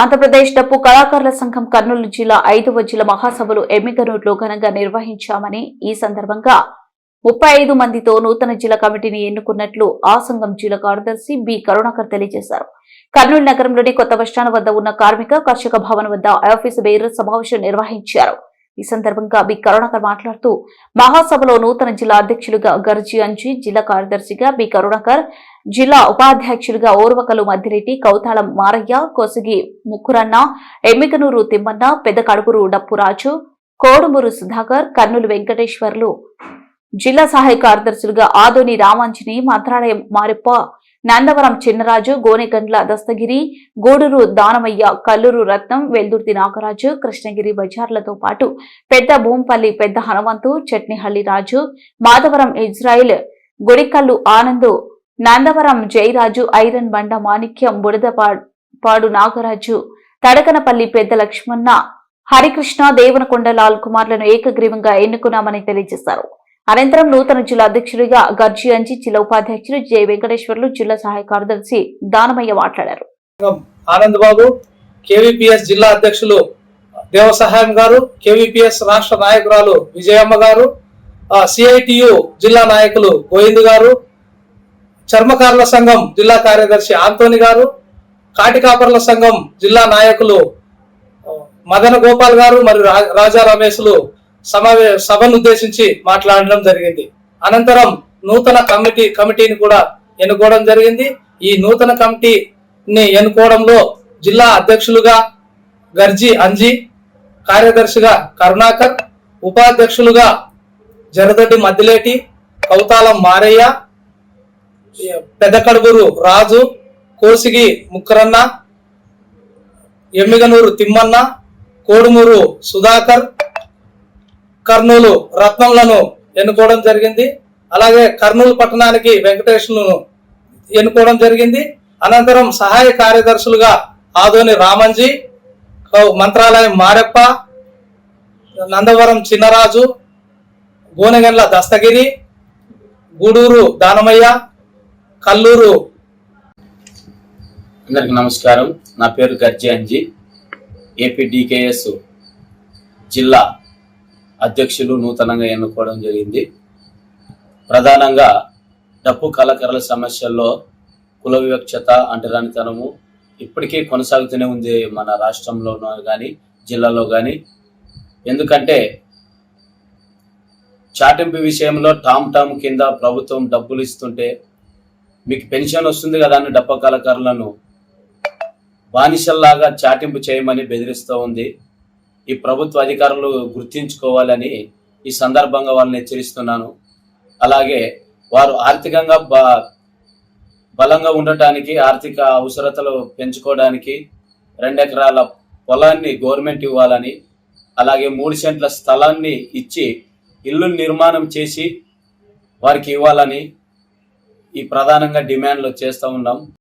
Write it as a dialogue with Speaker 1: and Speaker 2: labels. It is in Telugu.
Speaker 1: ఆంధ్రప్రదేశ్ డప్పు కళాకారుల సంఘం కర్నూలు జిల్లా ఐదవ జిల్లా మహాసభలు ఎమ్మికనూరులో ఘనంగా నిర్వహించామని ఈ సందర్భంగా ముప్పై ఐదు మందితో నూతన జిల్లా కమిటీని ఎన్నుకున్నట్లు ఆ సంఘం జిల్లా కార్యదర్శి బి. కరుణాకర్ తెలియజేశారు. కర్నూలు నగరంలోని కొత్త బస్టాండ్ వద్ద ఉన్న కార్మిక కర్షక భవన్ వద్ద ఆఫీసు బేర్ సమావేశం నిర్వహించారు. ఈ సందర్భంగా బి. కరుణాకర్ మాట్లాడుతూ మహాసభలో నూతన జిల్లా అధ్యక్షులుగా గర్జీ అంచి జిల్లా కార్యదర్శిగా బి. కరుణాకర్ జిల్లా ఉపాధ్యక్షులుగా ఓర్వకలు మధ్యరెడ్డి కౌతాళం మారయ్య కొసగి ముక్కురన్న ఎమ్మికనూరు తిమ్మన్న పెద్ద కడుపురు డప్పురాజు కోడుమూరు సుధాకర్ కర్నూలు వెంకటేశ్వర్లు. జిల్లా సహాయ కార్యదర్శులుగా ఆదోని రామాంజని మంత్రాలయం మారిప్ప నందవరం చిన్నరాజు గోనెగండ్ల దస్తగిరి గూడూరు దానమయ్య కల్లూరు రత్నం వెల్దుర్తి నాగరాజు కృష్ణగిరి బజార్లతో పాటు పెద్ద భూంపల్లి పెద్ద హనుమంతు చట్నిహల్లి రాజు మాధవరం ఇజ్రాయిల్ గుడికల్లు ఆనందు నందవరం జయరాజు ఐరన్ బండ మాణిక్యం బుడదపాడు నాగరాజు తడకనపల్లి పెద్ద లక్ష్మణ హరికృష్ణ దేవనకొండ లాల్ కుమార్లను ఏకగ్రీవంగా ఎన్నుకున్నామని తెలియజేశారు. అనంతరం నూతన జిల్లా అధ్యక్షుడిగా గర్జీ జిల్లా ఉపాధ్యక్షులు జె వెంకటేశ్వర్లు జిల్లా సహాయ కార్యదర్శి దానమయ్య మాట్లాడారు.
Speaker 2: ఆనంద్ బాబు కేవీపీఎస్ జిల్లా అధ్యక్షులు దేవసహాయం గారు కేవీపీఎస్ రాష్ట్ర నాయకురాలు విజయమ్మ గారు సిఐటియు జిల్లా నాయకులు గోవింద్ గారు చర్మకారుల సంఘం జిల్లా కార్యదర్శి ఆంతోని గారు కాటికాపర్ల సంఘం జిల్లా నాయకులు మదన గోపాల్ గారు మరియు రా- రాజా రమేష్లు సమావే సభను ఉద్దేశించి మాట్లాడడం జరిగింది. అనంతరం నూతన కమిటీ కమిటీని కూడా ఎన్నుకోవడం జరిగింది. ఈ నూతన కమిటీని ఎన్నుకోవడంలో జిల్లా అధ్యక్షులుగా గర్జీ అంజీ కార్యదర్శిగా కరుణాకర్ ఉపాధ్యక్షులుగా జరదడ్డి మద్దిలేటి కౌతాలం మారయ్య పెదకడుగురు రాజు కోసిగి ముక్కరన్న ఎమ్మిగనూరు తిమ్మన్న కోడుమూరు సుధాకర్ కర్నూలు రత్నంలను ఎన్నుకోవడం జరిగింది. అలాగే కర్నూలు పట్టణానికి వెంకటేశ్వరులను ఎన్నుకోవడం జరిగింది. అనంతరం సహాయ కార్యదర్శులుగా ఆదోని రామంజీ కౌ- మంత్రాలయం మారెప్ప నందవరం చిన్నరాజు గోనెగండ్ల దస్తగిరి గూడూరు దానమయ్య కల్లూరు
Speaker 3: అందరికి నమస్కారం. నా పేరు గర్జి ఏపీ డికేఎస్ జిల్లా అధ్యక్షులు నూతనంగా ఎన్నుకోవడం జరిగింది. ప్రధానంగా డప్పు కళాకారుల సమస్యల్లో కుల వివక్షత అంటరానితనము ఇప్పటికీ కొనసాగుతూనే ఉంది మన రాష్ట్రంలోనూ కానీ జిల్లాలో కానీ ఎందుకంటే చాటింపు విషయంలో టామ్ టామ్ కింద ప్రభుత్వం డబ్బులు ఇస్తుంటే మీకు పెన్షన్ వస్తుంది కదా అని డప్ప కళాకారులను బానిసల్లాగా చాటింపు చేయమని బెదిరిస్తూ ఉంది. ఈ ప్రభుత్వ అధికారులు గుర్తించుకోవాలని ఈ సందర్భంగా వాళ్ళని హెచ్చరిస్తున్నాను. అలాగే వారు ఆర్థికంగా బ బలంగా ఉండటానికి ఆర్థిక అవసరతలు పెంచుకోవడానికి రెండెకరాల పొలాన్ని గవర్నమెంట్ ఇవ్వాలని అలాగే మూడు సెంట్ల స్థలాన్ని ఇచ్చి ఇల్లు నిర్మాణం చేసి వారికి ఇవ్వాలని ఈ ప్రధానంగా డిమాండ్లు చేస్తూ ఉన్నాం.